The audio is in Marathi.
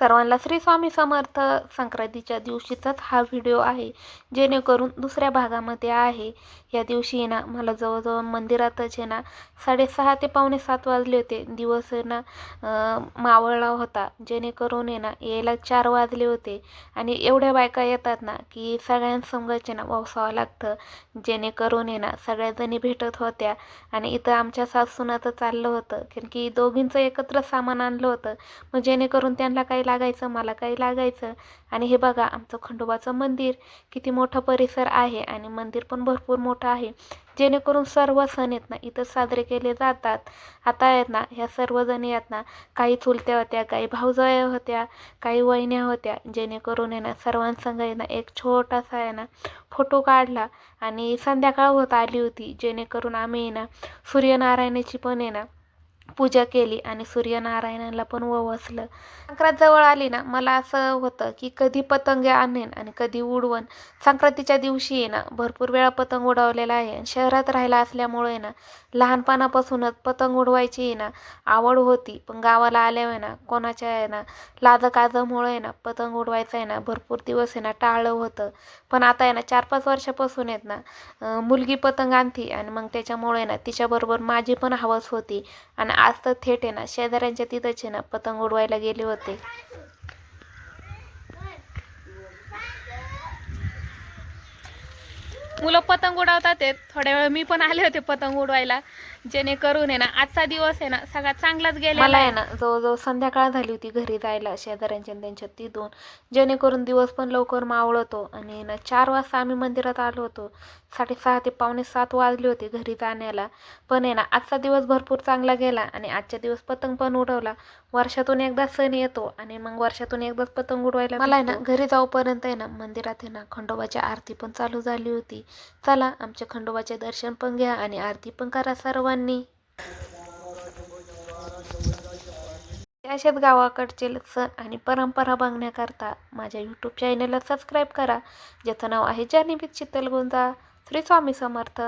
सर्वांना श्री स्वामी समर्थ. संक्रांतीच्या दिवशीचाच हा व्हिडिओ आहे जेणेकरून दुसऱ्या भागामध्ये आहे. या दिवशी ना मला जवळजवळ मंदिरातच आहे ना साडेसहा ते पावणे सात वाजले होते. दिवस ना मावळला होता. जेणेकरून आहे ना यायला चार वाजले होते. आणि एवढ्या बायका येतात ना की सगळ्यांसमोरचे ना वसावं लागतं. जेणेकरून आहे ना सगळ्याजणी भेटत होत्या. आणि इथं आमच्या सासून तर चाललं होतं. कारण की दोघींचं एकत्र सामान आणलं होतं. मग जेणेकरून त्यांना काही लागायचं मला काही लागायचं. आणि हे बघा आमचं खंडोबाचं मंदिर किती मोठा परिसर आहे आणि मंदिर पण भरपूर मोठं आहे. जेणेकरून सर्व सण आहेत ना इथं साजरे केले जातात. आता आहेत ना ह्या सर्वजणी आहेत ना काही चुलत्या होत्या काही भाऊजया होत्या काही वहिन्या होत्या. जेणेकरून आहे ना सर्वांसंग आहे ना एक छोटासा आहे ना फोटो काढला आणि संध्याकाळ होत आली होती. जेणेकरून आम्ही ना सूर्यनारायणाची पण आहे ना पूजा केली आणि सूर्यनारायणाला पण ववसलं. संक्रांत जवळ आली ना मला असं होतं की कधी पतंग आणेन आणि कधी उडवण. संक्रांतीच्या दिवशी आहे ना भरपूर वेळा पतंग उडवलेला आहे आणि शहरात राहायला असल्यामुळे ना लहानपणापासूनच पतंग उडवायची आहे ना आवड होती. पण गावाला आल्यावर ना कोणाच्या आहे ना लाजकाजामुळे आहे ना पतंग उडवायचं आहे ना भरपूर दिवस आहे ना टाळलं होतं. पण आता आहे ना चार पाच वर्षापासून आहेत ना मुलगी पतंग आणती आणि मग त्याच्यामुळे ना तिच्याबरोबर माझी पण हवस होती. आणि आज तर थेट आहे ना शेजाऱ्यांच्या तिथंच आहे ना पतंग उडवायला गेले होते. मुलं पतंग उडवतात आहेत थोड्या वेळ मी पण आले होते पतंग उडवायला. जेणेकरून आहे ना आजचा दिवस आहे ना सगळ्यात चांगलाच गेला मला आहे ना जवळजवळ संध्याकाळ झाली होती घरी जायला शेजाऱ्यांच्या आणि त्यांच्या तिथून. जेणेकरून दिवस पण लवकर मावळतो आणि ना चार वाजता आम्ही मंदिरात आलो होतो. साडेसहा ते पावणे सात वाजले होते घरी जाण्याला. पण आहे ना आजचा दिवस भरपूर चांगला गेला आणि आजच्या दिवस पतंग पण उडवला. वर्षातून एकदा सण येतो आणि मग वर्षातून एकदाच पतंग उडवायला मला आहे ना घरी जाऊपर्यंत आहे ना मंदिरात आहे ना खंडोबाची आरती पण चालू झाली होती. चला आमच्या खंडोबाचे दर्शन पण घ्या आणि आरती पण करा सर्वांनी. अशाच गावाकडचे सण आणि परंपरा बघण्याकरता माझ्या यूट्यूब चॅनलला सबस्क्राईब करा ज्याचं नाव आहे जान्हवी शीतल गोंजा. श्री स्वामी समर्थ.